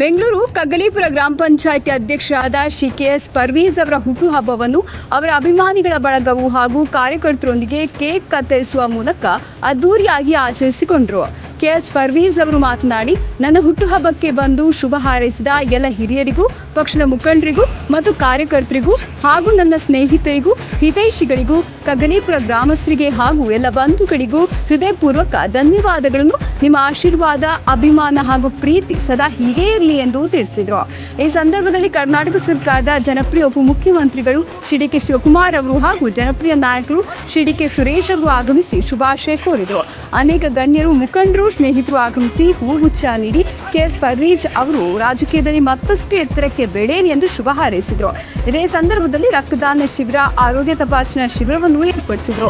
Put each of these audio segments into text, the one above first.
ಬೆಂಗಳೂರು ಕಗ್ಗಲೀಪುರ ಗ್ರಾಮ ಪಂಚಾಯಿತಿ ಅಧ್ಯಕ್ಷರಾದ Shri K S Parvez ಅವರ ಹುಟ್ಟುಹಬ್ಬವನ್ನು ಅವರ ಅಭಿಮಾನಿಗಳ ಬಳಗವು ಹಾಗೂ ಕಾರ್ಯಕರ್ತರೊಂದಿಗೆ ಕೇಕ್ ಕತ್ತರಿಸುವ ಮೂಲಕ ಅದ್ದೂರಿಯಾಗಿ ಆಚರಿಸಿಕೊಂಡರು. ಕೆ ಎಸ್ ಪರ್ವೀಸ್ ಅವರು ಮಾತನಾಡಿ, ನನ್ನ ಹುಟ್ಟುಹಬ್ಬಕ್ಕೆ ಬಂದು ಶುಭ ಹಾರೈಸಿದ ಎಲ್ಲ ಹಿರಿಯರಿಗೂ, ಪಕ್ಷದ ಮುಖಂಡರಿಗೂ ಮತ್ತು ಕಾರ್ಯಕರ್ತರಿಗೂ ಹಾಗೂ ನನ್ನ ಸ್ನೇಹಿತರಿಗೂ, ಹಿತೈಷಿಗಳಿಗೂ ಕಗ್ಗಲೀಪುರ ಗ್ರಾಮಸ್ಥರಿಗೆ ಹಾಗೂ ಎಲ್ಲ ಬಂಧುಗಳಿಗೂ ಹೃದಯಪೂರ್ವಕ ಧನ್ಯವಾದಗಳನ್ನು. ನಿಮ್ಮ ಆಶೀರ್ವಾದ, ಅಭಿಮಾನ ಹಾಗೂ ಪ್ರೀತಿ ಸದಾ ಹೀಗೇ ಇರಲಿ ಎಂದು ತಿಳಿಸಿದರು. ಈ ಸಂದರ್ಭದಲ್ಲಿ ಕರ್ನಾಟಕ ಸರ್ಕಾರದ ಜನಪ್ರಿಯ ಉಪಮುಖ್ಯಮಂತ್ರಿಗಳು ಶಿಡಿಕೆ ಶಿವಕುಮಾರ್ ಅವರು ಹಾಗೂ ಜನಪ್ರಿಯ ನಾಯಕರು ಶಿಡಿಕೆ ಸುರೇಶ್ ಅವರು ಆಗಮಿಸಿ ಶುಭಾಶಯ ಕೋರಿದರು. ಅನೇಕ ಗಣ್ಯರು, ಮುಖಂಡರು, ಸ್ನೇಹಿತರು ಆಗಮಿಸಿ ಹೂಗುಚ್ಛ ನೀಡಿ ಕೆಎಸ್ ಪರ್ರೀಜ್ ಅವರು ರಾಜಕೀಯದಲ್ಲಿ ಮತ್ತಷ್ಟು ಎತ್ತರಕ್ಕೆ ಬೆಳೆಯಲಿ ಎಂದು ಶುಭ ಹಾರೈಸಿದರು. ಇದೇ ಸಂದರ್ಭದಲ್ಲಿ ರಕ್ತದಾನ ಶಿಬಿರ, ಆರೋಗ್ಯ ತಪಾಸಣಾ ಶಿಬಿರವನ್ನು ಏರ್ಪಡಿಸಿದರು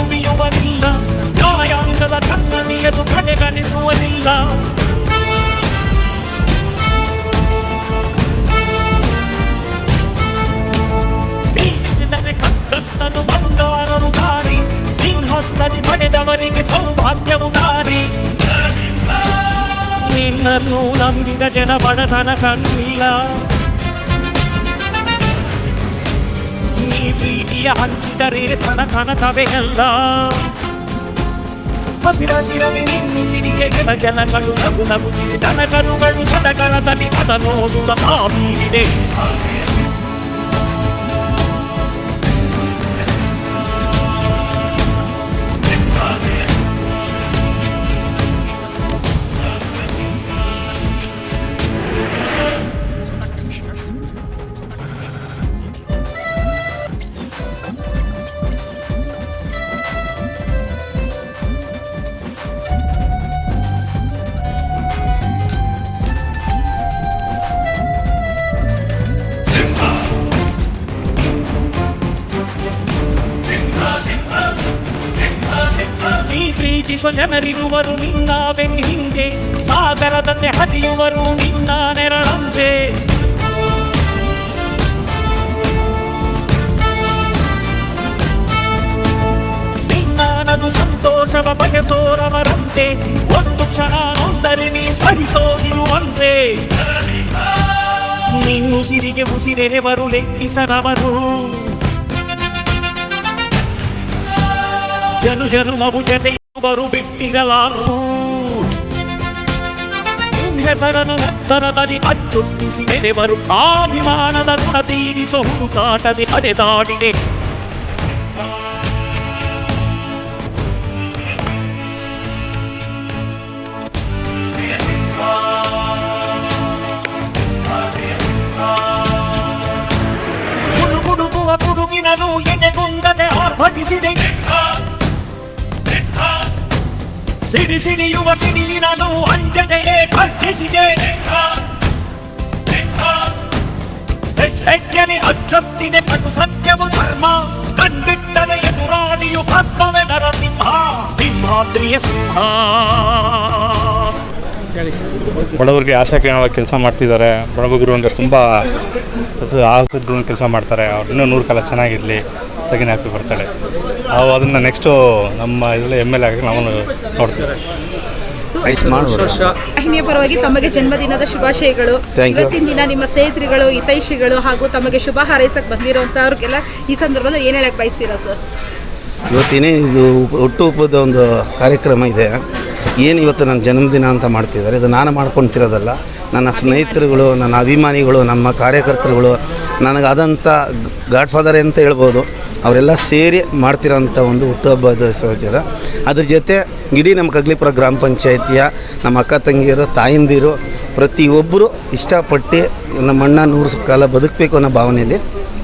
ಹೊನ್ನುಡಿಯಲು ಗಾಯಾಂಗದ ನುಡಿಯುವನಿಲ್ಲ ಕಡೆಗಣಿಸುವುದಿಲ್ಲ ಕತ್ತನ್ನು ಬಂಗಾರರು ದಾರಿ ಸಿಂಹಸ್ತನಿ ಪಡೆದವರಿಗೆ ಸೌಭಾಗ್ಯವು ದಾರಿ. ನಿನ್ನನ್ನು ನಂಬಿದ ಜನ ಬಡತನ ಕಂಡಿಲ್ಲ ಪ್ರೀತಿಯ ಹಂಚಿದರೆ ತನ ಕನಕವೇ ಅಲ್ಲ ಹಸಿರಸಿರಲಿ ನಿನ್ನಿಸಿರಿಗೆ ಕೆಲ ಜನಗಳು ನಗು ನಗುತ್ತಿದೆ ದನಕರುಗಳು ಸಡಗರ ತಲಿ ಪದ ನೋಡುವ ಕಾಮೀರಿದೆ ನೀ ಪ್ರೀತಿಸುವ ಜನರಿರುವರು ನಿನ್ನ ಬೆನ್ನ ಹಿಂದೆ ಸಾಗರದಂತೆ ಹರಿಯುವರು ನಿನ್ನ ನೆರಳಂತೆ ನಿನ್ನನದು ಸಂತೋಷವ ಬಯಸೋರವರಂತೆ ಒಂದು ಕ್ಷಣ ನೊಂದರೆ ನೀ ಸಹಿಸೋದಿರುವಂತೆ ನಿನ್ನುಸಿರಿಗೆ ಉಸಿರೆರೆವರು ಲೆಕ್ಕಿಸರವರು ಜನು ಜನುಮವು ಜತೆಯುವರು ಬಿಟ್ಟಿರಲಾರು ಹೆಸರನ್ನು ಎತ್ತರದಲ್ಲಿ ಅಚ್ಚೊತ್ತಿಸಿ ನೆರೆವರು ಅಭಿಮಾನದ ಋಣ ತೀರಿಸೋ ಹುಡುಕಾಟದೆ ಅಡೆದಾಡಿದೆ ಗುಡುಗುಡುಗುವ ಗುಡುಗಿನನು ಎದೆಗುಂದದೆ ಆರ್ಭಟಿಸಿದೆ ಸಿಡಿ ಸಿಡಿಯುವ ನಾನು ಅಂಜದೆಯೇ ಭರ್ಜಿಸಿದೆ ಹೆಜ್ಜನೆ ಅಚ್ಚೊತ್ತಿದೆ ಕಟು ಸತ್ಯವು ಧರ್ಮ ಕಂಡಿಟ್ಟರೆ ಎದುರಾಡಿಯು ನರ ನರಸಿಂಹ ಸಿಂಹಾದ್ರಿಯ ಸಿಂಹ. ಬಡವರಿಗೆ ಆಶಾ ಕಿರಣವಾಗಿ ಕೆಲಸ ಮಾಡ್ತಿದ್ದಾರೆ. ಬಡಬಗರು ಅಂದರೆ ತುಂಬ ಆಸಕ್ತಿ ಕೆಲಸ ಮಾಡ್ತಾರೆ. ಅವ್ರು ಇನ್ನೂ ನೂರು ಕಾಲ ಚೆನ್ನಾಗಿರಲಿ. ಸಗಿನ ಹ್ಯಾಪಿ ಬರ್ತಾಳೆ. ನಾವು ಅದನ್ನು ನೆಕ್ಸ್ಟು ನಮ್ಮ ಇದರಲ್ಲಿ ಎಂ ಎಲ್ ಎ ಆಗಿ ನಾವು ನೋಡ್ತೇವೆ. ವಾಹಿನಿಯ ಪರವಾಗಿ ತಮಗೆ ಜನ್ಮದಿನದ ಶುಭಾಶಯಗಳು. ಇವತ್ತಿನ ದಿನ ನಿಮ್ಮ ಸ್ನೇಹಿತರುಗಳು ಹಿತೈಷಿಗಳು ಹಾಗೂ ತಮಗೆ ಶುಭ ಹಾರೈಸಕ್ ಬಂದಿರುವಂತವ್ರಿಗೆಲ್ಲ ಈ ಸಂದರ್ಭದಲ್ಲಿ ಏನು ಹೇಳಕ್ ಬಯಸ್ತೀರಾ ಸರ್ ಇವತ್ತಿನ ಇದು ಹುಟ್ಟುಹಬ್ಬದ ಒಂದು ಕಾರ್ಯಕ್ರಮ ಇದೆ. ಏನು ಇವತ್ತು ನನ್ನ ಜನ್ಮದಿನ ಅಂತ ಮಾಡ್ತಿದ್ದಾರೆ? ಇದು ನಾನು ಮಾಡ್ಕೊತಿರೋದಲ್ಲ ನನ್ನ ಸ್ನೇಹಿತರುಗಳು ನನ್ನ ಅಭಿಮಾನಿಗಳು ನಮ್ಮ ಕಾರ್ಯಕರ್ತರುಗಳು ನನಗಾದಂಥ ಗಾಡ್ ಫಾದರ್ ಅಂತ ಹೇಳ್ಬೋದು. ಅವರೆಲ್ಲ ಸೇರಿ ಮಾಡ್ತಿರೋಂಥ ಒಂದು ಹುಟ್ಟುಹಬ್ಬದ ಸಹಚಾರ. ಅದ್ರ ಜೊತೆ ಇಡೀ ನಮ್ಮ ಕಗ್ಲಿಪುರ ಗ್ರಾಮ ಪಂಚಾಯಿತಿಯ ನಮ್ಮ ಅಕ್ಕ ತಂಗಿಯರು ತಾಯಂದಿರು ಪ್ರತಿಯೊಬ್ಬರು ಇಷ್ಟಪಟ್ಟು ನಮ್ಮ ಅಣ್ಣ ನೂರು ಕಾಲ ಬದುಕಬೇಕು ಅನ್ನೋ ಭಾವನೆಯಲ್ಲಿ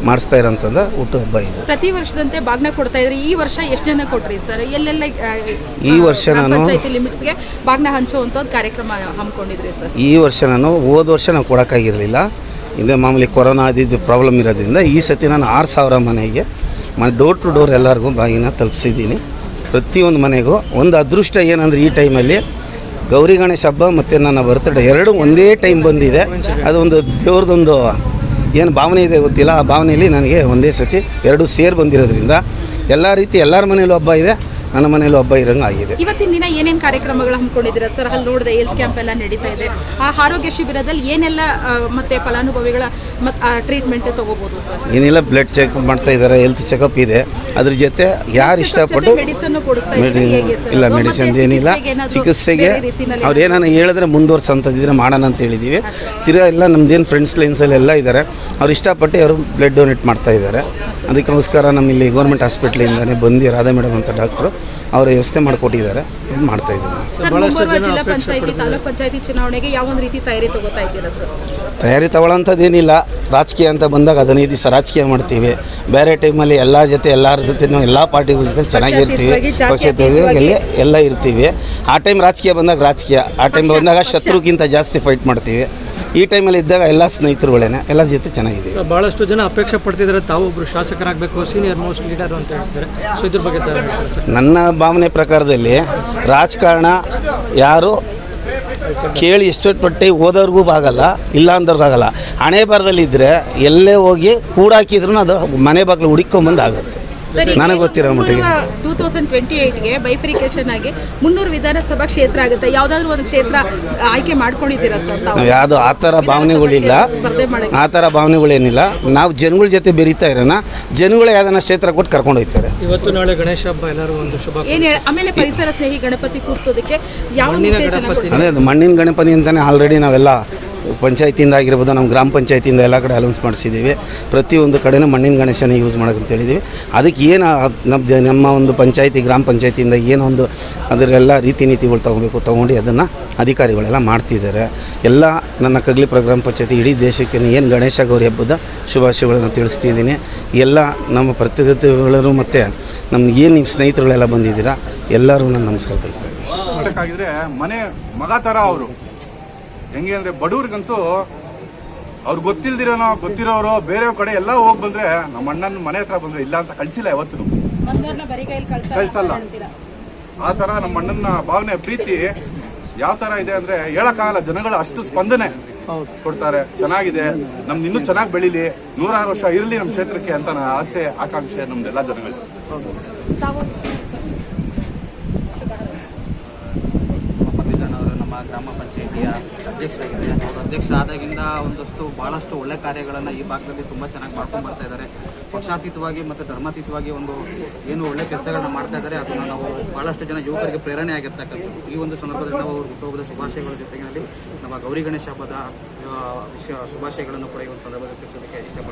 ಮಾಡಿಸ್ತಾ ಇರೋಂಥದ್ದು ಹುಟ್ಟುಹಬ್ಬ ಇದು. ಪ್ರತಿ ವರ್ಷದಂತೆ ಬಾಗ್ನ ಕೊಡ್ತಾ ಇದ್ರೆ. ಈ ವರ್ಷ ಎಷ್ಟು ಜನ ಕೊಟ್ರಿ ಸರ್? ಎಲ್ಲೆಲ್ಲ ಈ ವರ್ಷ ನಾನು- ಲಿಮಿಟ್ಸ್ಗೆ ಬಾಗ್ನ ಹಂಚುವಂಥ ಕಾರ್ಯಕ್ರಮ ಹಮ್ಮಿಕೊಂಡಿದ್ರಿ ಸರ್? ಈ ವರ್ಷ ನಾನು ಹೋದ ವರ್ಷ ನಾನು ಕೊಡೋಕ್ಕಾಗಿರಲಿಲ್ಲ. ಇದು ಮಾಮೂಲಿ ಕೊರೋನಾ ಅದಿದ್ದು ಪ್ರಾಬ್ಲಮ್ ಇರೋದ್ರಿಂದ ಈ ಸತಿ ನಾನು ಆರು ಸಾವಿರ ಮನೆಗೆ, ಮನೆ ಡೋರ್ ಟು ಡೋರ್ ಎಲ್ಲರಿಗೂ ಬಾಗಿನ ತಲುಪಿಸಿದ್ದೀನಿ. ಪ್ರತಿಯೊಂದು ಮನೆಗೂ ಒಂದು ಅದೃಷ್ಟ ಏನಂದರೆ ಈ ಟೈಮಲ್ಲಿ ಗೌರಿ ಗಣೇಶ ಹಬ್ಬ ಮತ್ತು ನನ್ನ ಬರ್ತ್ಡೇ ಎರಡು ಒಂದೇ ಟೈಮ್ ಬಂದಿದೆ. ಅದೊಂದು ದೇವ್ರದೊಂದು ಏನು ಭಾವನೆ ಇದೆ ಗೊತ್ತಿಲ್ಲ. ಆ ಭಾವನೆಯಲ್ಲಿ ನನಗೆ ಒಂದೇ ಸತಿ ಎರಡು ಸೇರ್ ಬಂದಿರೋದ್ರಿಂದ ಎಲ್ಲ ರೀತಿ ಎಲ್ಲರ ಮನೇಲೂ ಹಬ್ಬ ಇದೆ. ನನ್ನ ಮನೇಲಿ ಹಬ್ಬ ಇರಂಗೆ ಆಗಿದೆ ಇವತ್ತಿನ ದಿನ ಏನೇನು ಕಾರ್ಯಕ್ರಮಗಳು ಹಮ್ಮಿಕೊಂಡಿದ್ದೀರಾ? ಸರ್ ಅಲ್ಲಿ ನೋಡಿದೆ ಹೆಲ್ತ್ ಕ್ಯಾಂಪ್ ಎಲ್ಲ ನಡೀತಾ ಇದೆ. ಆ ಆರೋಗ್ಯ ಶಿಬಿರದಲ್ಲಿ ಏನೆಲ್ಲ ಮತ್ತೆ ಫಲಾನುಭವಿಗಳ ಆ ಟ್ರೀಟ್ಮೆಂಟ್ ತಗೋಬಹುದು ಸರ್? ಏನಿಲ್ಲ ಬ್ಲಡ್ ಚೆಕ್ ಮಾಡ್ತಾ ಇದ್ದಾರೆ ಹೆಲ್ತ್ ಚೆಕಪ್ ಇದೆ. ಅದ್ರ ಜೊತೆ ಯಾರು ಇಷ್ಟಪಟ್ಟು ಇಲ್ಲ? ಮೆಡಿಸಿನ್ ಏನಿಲ್ಲ. ಚಿಕಿತ್ಸೆಗೆ ಅವ್ರು ಏನಾನ ಹೇಳಿದ್ರೆ ಮುಂದುವರ್ಸಂತಂದಿದ್ರೆ ಮಾಡೋಣ ಅಂತ ಹೇಳಿದ್ದೀವಿ ತಿರ್ಗಾ ಎಲ್ಲ ನಮ್ದೇನು ಫ್ರೆಂಡ್ಸ್ ಲೈನ್ಸಲ್ಲಿ ಎಲ್ಲ ಇದ್ದಾರೆ ಅವ್ರು ಇಷ್ಟಪಟ್ಟು ಅವರು ಬ್ಲಡ್ ಡೊನೇಟ್ ಮಾಡ್ತಾ ಇದ್ದಾರೆ. ಅದಕ್ಕೋಸ್ಕರ ನಮ್ಮ ಇಲ್ಲಿ ಗೌರ್ಮೆಂಟ್ ಹಾಸ್ಪಿಟ್ಲಿಂದನೇ ಬಂದು ರಾಧಾ ಮೇಡಮ್ ಅಂತ ಡಾಕ್ಟ್ರು ಅವ್ರು ವ್ಯವಸ್ಥೆ ಮಾಡಿಕೊಟ್ಟಿದ್ದಾರೆ ಮಾಡ್ತಾ ಇದ್ದೀನಿ ಸರ್ ಮುಂಬರುವ ಜಿಲ್ಲಾ ಪಂಚಾಯತಿ ತಾಲೂಕ್ ಪಂಚಾಯತಿ ಚುನಾವಣೆಗೆ ಯಾವ ಒಂದು ರೀತಿ ತಯಾರಿ ತಗೋತಾ ಇದ್ದೀರಾ ಸರ್? ತಯಾರಿ ತಗೊಳ್ಳೋಂಥದ್ದೇನಿಲ್ಲ. ರಾಜಕೀಯ ಅಂತ ಬಂದಾಗ ಹದಿನೈದು ದಿವಸ ರಾಜಕೀಯ ಮಾಡ್ತೀವಿ. ಬೇರೆ ಟೈಮಲ್ಲಿ ಎಲ್ಲ ಜೊತೆ ಎಲ್ಲರ ಜೊತೆನೂ ಎಲ್ಲ ಪಾರ್ಟಿಗಳ ಜೊತೆ ಚೆನ್ನಾಗಿರ್ತೀವಿ ಪಕ್ಷದಲ್ಲಿ ಎಲ್ಲ ಎಲ್ಲ ಇರ್ತೀವಿ. ಆ ಟೈಮ್ ರಾಜಕೀಯ ಬಂದಾಗ ರಾಜಕೀಯ. ಆ ಟೈಮ್ ಬಂದಾಗ ಶತ್ರುಗಿಂತ ಜಾಸ್ತಿ ಫೈಟ್ ಮಾಡ್ತೀವಿ. ಈ ಟೈಮಲ್ಲಿ ಇದ್ದಾಗ ಎಲ್ಲ ಸ್ನೇಹಿತರುಗಳೇನೆ ಎಲ್ಲ ಜೊತೆ ಚೆನ್ನಾಗಿದೆ. ಭಾಳಷ್ಟು ಜನ ಅಪೇಕ್ಷೆ ಪಡ್ತಿದ್ದಾರೆ. ತಾವು ಒಬ್ಬರು ಶಾಸಕರಾಗಬೇಕು ಸೀನಿಯರ್ ಮೋಸ್ಟ್ ಲೀಡರ್ ಅಂತ ಹೇಳ್ತಾರೆ. ಸೊ ಇದ್ರ ಬಗ್ಗೆ ಸರ್? ನನ್ನ ಭಾವನೆ ಪ್ರಕಾರದಲ್ಲಿ ರಾಜಕಾರಣ ಯಾರು ಕೇಳಿ ಎಷ್ಟೊಟ್ಟು ಓದೋರ್ಗೂ ಆಗಲ್ಲ ಇಲ್ಲ ಅಂದವ್ರಿಗಾಗಲ್ಲ ಹಣೆ ಬರದಲ್ಲಿದ್ದರೆ ಎಲ್ಲೇ ಹೋಗಿ ಕೂಡಾಕಿದ್ರು ಅದು ಮನೆ ಬಾಗಿಲು ಹುಡುಕೊಂಬಂದು ಆಗುತ್ತೆ ನನಗೆ ಗೊತ್ತಿರೋ ಮಟ್ಟಿಗೆ. ಟೂ ತೌಸಂಡ್ ಟ್ವೆಂಟಿ ಏಯ್ಟ್ಗೆ ಬೈಫರಿಕೇಶನ್ ಆಗಿ ಮುನ್ನೂರು ವಿಧಾನಸಭಾ ಕ್ಷೇತ್ರ ಆಗುತ್ತೆ. ಯಾವ್ದಾದ್ರು ಒಂದು ಕ್ಷೇತ್ರ ಆಯ್ಕೆ ಮಾಡ್ಕೊಂಡಿದ್ದೀರಾ ಸರ್ ನಾವು ಯಾವುದು ಆ ಥರ ಭಾವನೆಗಳಿಲ್ಲ. ಸ್ಪರ್ಧೆ ಮಾಡಕ್ಕೆ. ಆ ಥರ ಭಾವನೆಗಳೇನಿಲ್ಲ. ನಾವು ಜನಗಳ ಜೊತೆ ಬೆರೀತಾ ಇರೋಣ. ಜನಗಳೇ ಯಾವ್ದನ್ನ ಕ್ಷೇತ್ರ ಕೊಟ್ಟು ಕರ್ಕೊಂಡು ಹೋಗ್ತಾರೆ. ಇವತ್ತು ನಾಳೆ ಗಣೇಶ ಹಬ್ಬ ಎಲ್ಲರೂ ಒಂದು ಶುಭ ಏನ್ ಆಮೇಲೆ ಪರಿಸರ ಸ್ನೇಹಿ ಗಣಪತಿ ಕೂರಿಸೋದಕ್ಕೆ ಯಾವ ಅದು ಮಣ್ಣಿನ ಗಣಪತಿ ಅಂತಾನೆ ಆಲ್ರೆಡಿ ನಾವೆಲ್ಲ ಪಂಚಾಯತಿಯಿಂದ ಆಗಿರ್ಬೋದು, ನಮ್ಮ ಗ್ರಾಮ ಪಂಚಾಯತಿಯಿಂದ ಎಲ್ಲ ಕಡೆ ಅಲೌನ್ಸ್ ಮಾಡಿಸಿದ್ದೀವಿ. ಪ್ರತಿಯೊಂದು ಕಡೆನೂ ಮಣ್ಣಿನ ಗಣೇಶನ ಯೂಸ್ ಹೇಳಿದ್ದೀವಿ. ಅದಕ್ಕೆ ಏನು ನಮ್ಮ ಜ, ನಮ್ಮ ಒಂದು ಪಂಚಾಯತಿ, ಗ್ರಾಮ ಪಂಚಾಯತಿಯಿಂದ ಏನೊಂದು ಅದರೆಲ್ಲ ರೀತಿ ನೀತಿಗಳು ತೊಗೋಬೇಕು ತೊಗೊಂಡು ಅದನ್ನು ಅಧಿಕಾರಿಗಳೆಲ್ಲ ಮಾಡ್ತಿದ್ದಾರೆ. ಎಲ್ಲ ನನ್ನ ಕಗ್ಲಿ ಗ್ರಾಮ ಪಂಚಾಯತಿ ಇಡೀ ದೇಶಕ್ಕೆ ಏನು ಗಣೇಶ ಗೌರಿ ಹಬ್ಬದ ಶುಭಾಶಯಗಳನ್ನು ತಿಳಿಸ್ತಿದ್ದೀನಿ. ಎಲ್ಲ ನಮ್ಮ ಪ್ರತಿನಿಧಿಗಳು ಮತ್ತು ನಮ್ಮ ಏನು ಸ್ನೇಹಿತರುಗಳೆಲ್ಲ ಬಂದಿದ್ದೀರಾ, ಎಲ್ಲರೂ ನಾನು ನಮಸ್ಕಾರ ಮಾಡಕ್ಕಾಗಿದ್ರೆ ಮನೆ ಮಗ ಥರ ಅವರು. ಹೆಂಗೆ ಅಂದರೆ ಬಡವ್ರಿಗಂತೂ ಅವ್ರು ಗೊತ್ತಿಲ್ದಿರೋನೋ ಗೊತ್ತಿರೋರು ಬೇರೆ ಕಡೆ ಎಲ್ಲ ಹೋಗಿ ಬಂದರೆ ನಮ್ಮ ಅಣ್ಣನ ಮನೆ ಹತ್ರ ಬಂದರೆ ಇಲ್ಲ ಅಂತ ಕಳಿಸಿಲ್ಲ ಯಾವತ್ತೂ ಕಳ್ಸಲ್ಲ. ಆ ಥರ ನಮ್ಮ ಅಣ್ಣನ ಭಾವನೆ ಪ್ರೀತಿ ಯಾವ ಥರ ಇದೆ ಅಂದರೆ ಹೇಳೋಕ್ಕಾಗಲ್ಲ. ಜನಗಳು ಅಷ್ಟು ಸ್ಪಂದನೆ ಕೊಡ್ತಾರೆ. ಚೆನ್ನಾಗಿದೆ. ನಮ್ದು ಇನ್ನೂ ಚೆನ್ನಾಗಿ ಬೆಳೀಲಿ. ನೂರಾರು ವರ್ಷ ಇರಲಿ ನಮ್ಮ ಕ್ಷೇತ್ರಕ್ಕೆ ಅಂತ ಆಸೆ ಆಕಾಂಕ್ಷೆ ನಮ್ದೆಲ್ಲ ಜನಗಳು ಅವರು ನಮ್ಮ ಗ್ರಾಮ ಪಂಚಾಯಿತಿಯ ಅಧ್ಯಕ್ಷರಾಗಿದ್ದಾರೆ. ಅವರು ಅಧ್ಯಕ್ಷರಾದಾಗಿಂದ ಒಂದಷ್ಟು ಭಾಳಷ್ಟು ಒಳ್ಳೆ ಕಾರ್ಯಗಳನ್ನು ಈ ಭಾಗದಲ್ಲಿ ತುಂಬ ಚೆನ್ನಾಗಿ ಮಾಡ್ಕೊಂಡು ಬರ್ತಾ ಇದ್ದಾರೆ. ಪಕ್ಷಾತೀತವಾಗಿ ಮತ್ತು ಧರ್ಮಾತೀತವಾಗಿ ಒಂದು ಏನು ಒಳ್ಳೆ ಕೆಲಸಗಳನ್ನ ಮಾಡ್ತಾ ಇದ್ದಾರೆ. ಅದನ್ನು ನಾವು ಭಾಳಷ್ಟು ಜನ ಯುವಕರಿಗೆ ಪ್ರೇರಣೆ ಆಗಿರ್ತಕ್ಕಂಥದ್ದು. ಈ ಒಂದು ಸಂದರ್ಭದಲ್ಲಿ ನಾವು ಅವ್ರ ಹುಟ್ಟುಹಬ್ಬದ ಶುಭಾಶಯಗಳ ಜೊತೆಗಿನಲ್ಲಿ ನಮ್ಮ ಗೌರಿ ಗಣೇಶ ಹಬ್ಬದ ಶುಭಾಶಯಗಳನ್ನು ಕೂಡ ಈ ಒಂದು ಸಂದರ್ಭದಲ್ಲಿ ತಿಳಿಸೋದಕ್ಕೆ ಇಷ್ಟಪಡ್ತೀನಿ.